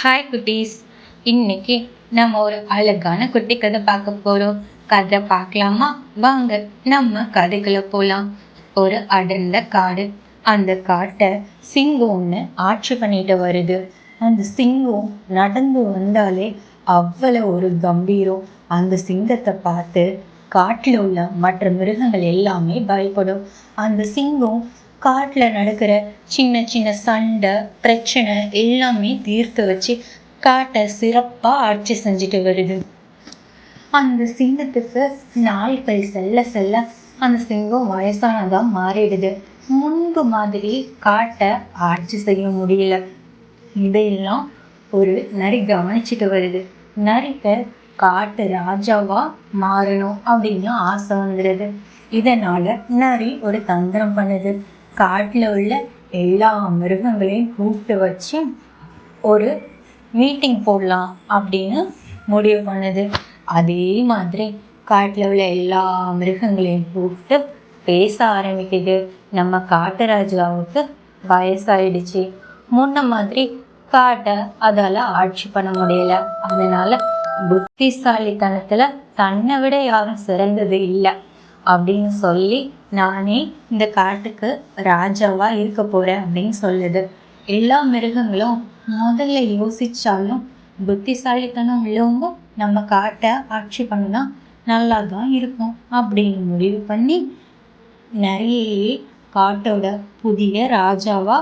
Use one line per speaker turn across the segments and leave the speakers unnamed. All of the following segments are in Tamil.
ஹாய் குட்டீஸ். இன்னைக்கு நம்ம ஒரு அழகான குட்டி கதை பார்க்க போகிறோம் கதை பார்க்கலாமா? வாங்க நம்ம கதைக்குள்ள போகலாம் ஒரு அடர்ந்த காடு. அந்த காட்டை சிங்கம் ஒன்று ஆட்சி பண்ணிட்டு வருது. அந்த சிங்கம் நடந்து வந்தாலே அவ்வளோ ஒரு கம்பீரம். அந்த சிங்கத்தை பார்த்து காட்டில் உள்ள மற்ற மிருகங்கள் எல்லாமே பயப்படும். அந்த சிங்கம் காட்டில் நடக்கிற சின்ன சின்ன சண்டை பிரச்சனை எல்லாமே தீர்த்து வச்சு காட்டை சிறப்பாக ஆட்சி செஞ்சுட்டு வருது. அந்த சிங்கத்துக்கு நாள்கள் செல்ல செல்ல அந்த சிங்கம் வயசானதாக மாறிடுது. முன்பு மாதிரி காட்டை ஆட்சி செய்ய முடியல. இதையெல்லாம் ஒரு நரி கவனிச்சுட்டு வருது. நரிக்கு காட்டு ராஜாவா மாறணும் அப்படின்னு ஆசை வந்துடுது. இதனால நரி ஒரு தந்திரம் பண்ணுது. காட்டில் உள்ள எல்லா மிருகங்களையும் கூப்பிட்டு வச்சு ஒரு மீட்டிங் போடலாம் அப்படின்னு முடிவு பண்ணுது. அதே மாதிரி காட்டில் உள்ள எல்லா மிருகங்களையும் கூப்பிட்டு பேச ஆரம்பிக்குது. நம்ம காட்டு ராஜாவுக்கு வயசாயிடுச்சு. முன்ன மாதிரி காட்டை அதால் ஆட்சி பண்ண முடியல. அதனால புத்திசாலித்தனத்தில் தன்னை விட யாரும் சிறந்தது இல்லை அப்படின்னு சொல்லி நானே இந்த காட்டுக்கு ராஜாவா இருக்க போறேன் அப்படின்னு சொல்லுது. எல்லா மிருகங்களும் முதல்ல யோசிச்சாலும் புத்திசாலித்தனம் உள்ளவங்க நம்ம காட்டை ஆட்சி பண்ணா நல்லா தான் இருக்கும் அப்படின்னு முடிவு பண்ணி நிறைய காட்டோட புதிய ராஜாவா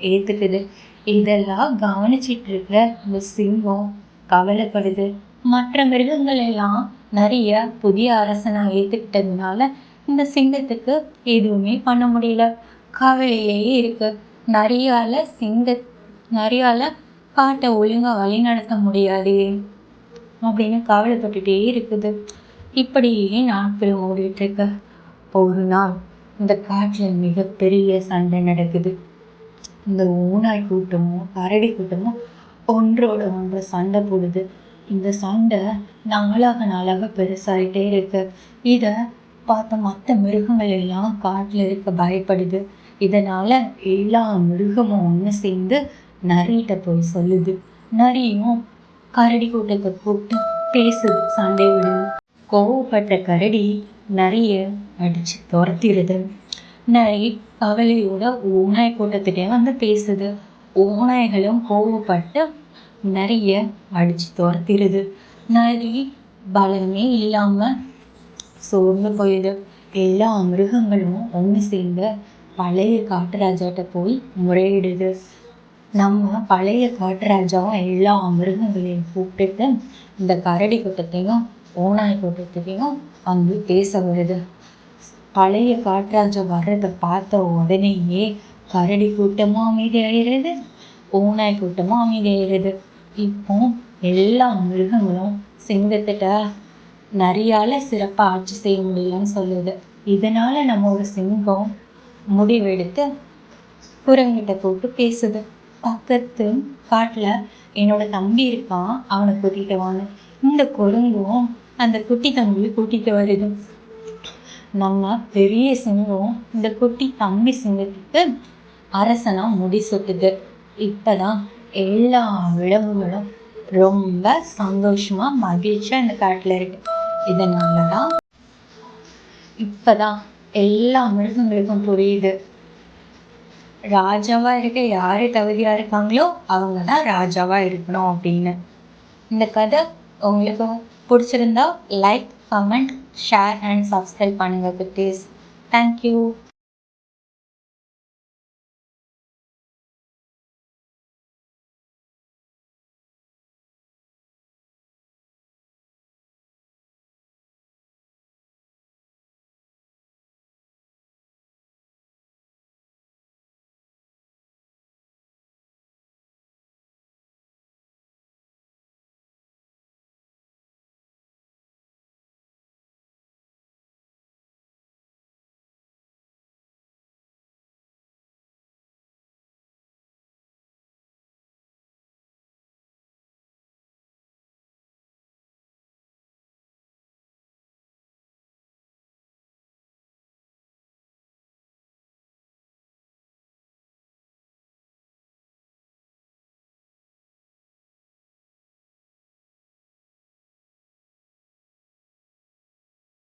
ஏத்துக்குது. இதெல்லாம் கவனிச்சிட்டு இருக்கிற இந்த சிங்கம் கவலைப்படுது. மற்ற மிருகங்கள் எல்லாம் நிறைய புதிய அரசனை ஏற்றுக்கிட்டதுனால இந்த சிங்கத்துக்கு எதுவுமே பண்ண முடியல. கவலையே இருக்கு. நிறையால சிங்க நிறையால காட்டை ஒழுங்கா வழி நடத்த முடியாது அப்படின்னு கவலைப்பட்டுட்டே இருக்குது. இப்படியே நாட்கள் ஓடிட்டு இருக்கு. ஒரு நாள் இந்த காட்டில் மிகப்பெரிய சண்டை நடக்குது. இந்த ஓநாய் கூட்டமும் கரடி கூட்டமும் ஒன்றோட ஒன்று சண்டை போடுது. இந்த சண்டை நாளாக நாளாக பெருசாயிட்டே இருக்கு. இதை பார்த்த மற்ற மிருகங்கள் எல்லாம் காட்டில் இருக்க பயப்படுது. இதனால் எல்லா மிருகமும் ஒன்று சேர்ந்து நரிகிட்ட போய் சொல்லுது. நரியும் கரடி கூட்டத்தை கூப்பிட்டு பேசுது சண்டை விடுது. கோவப்பட்ட கரடி நிறைய அடிச்சு துரத்திடுது. நரி கவலையோட ஓநாய் கூட்டத்திட்டே வந்து பேசுது. ஓநாய்களும் கோவப்பட்டு நிறைய அடிச்சு துரத்திடுது. நரி பலமே இல்லாமல் சோர்ந்து போயிடுது எல்லா மிருகங்களும் ஒன்று சேர்ந்து பழைய காட்டுராஜாட்ட போய் முறையிடுது. நம்ம பழைய காட்டுராஜா எல்லா மிருகங்களையும் கூப்பிட்டுட்டு இந்த கரடி கூட்டத்தையும் ஓநாய் கூட்டத்தையும் வந்து பேச வருது. பழைய காட்டுராஜா வர்றதை பார்த்த உடனேயே கரடி கூட்டமும் அமைதியாகிறது ஓநாய் கூட்டமும் அமைதியாகிறது இப்போ எல்லா மிருகங்களும் சிங்கத்திட்ட நிறையால சிறப்பாக ஆட்சி செய்ய முடியலன்னு சொல்லுது. இதனால நம்ம ஒரு சிங்கம் முடிவெடுத்து குரங்கிட்ட கூப்பிட்டு பேசுது. பக்கத்து காட்டில் என்னோட தம்பி இருக்கான் அவனை கூட்டிகிட்டு வாங்க இந்த குரங்கும் அந்த குட்டி தம்பியை கூட்டிகிட்டு வருது. நம்ம பெரிய சிங்கம் இந்த குட்டி தம்பி சிங்கத்துக்கு அரசனாக முடி சுட்டுது. இப்போ தான் எல்லா விலங்குகளும் ரொம்ப சந்தோஷமாக மகிழ்ச்சியாக இந்த இருக்குது இதனால் தான் இப்போ இப்பதான் எல்லா மிருகங்களுக்கும் புரியுது. ராஜாவா இருக்க யாரு தகுதியா இருக்காங்களோ அவங்க தான் ராஜாவா இருக்கணும் அப்படின்னு. இந்த கதை உங்களுக்கு பிடிச்சிருந்தா like comment share and subscribe பண்ணுங்க குட்டீஸ். Thank you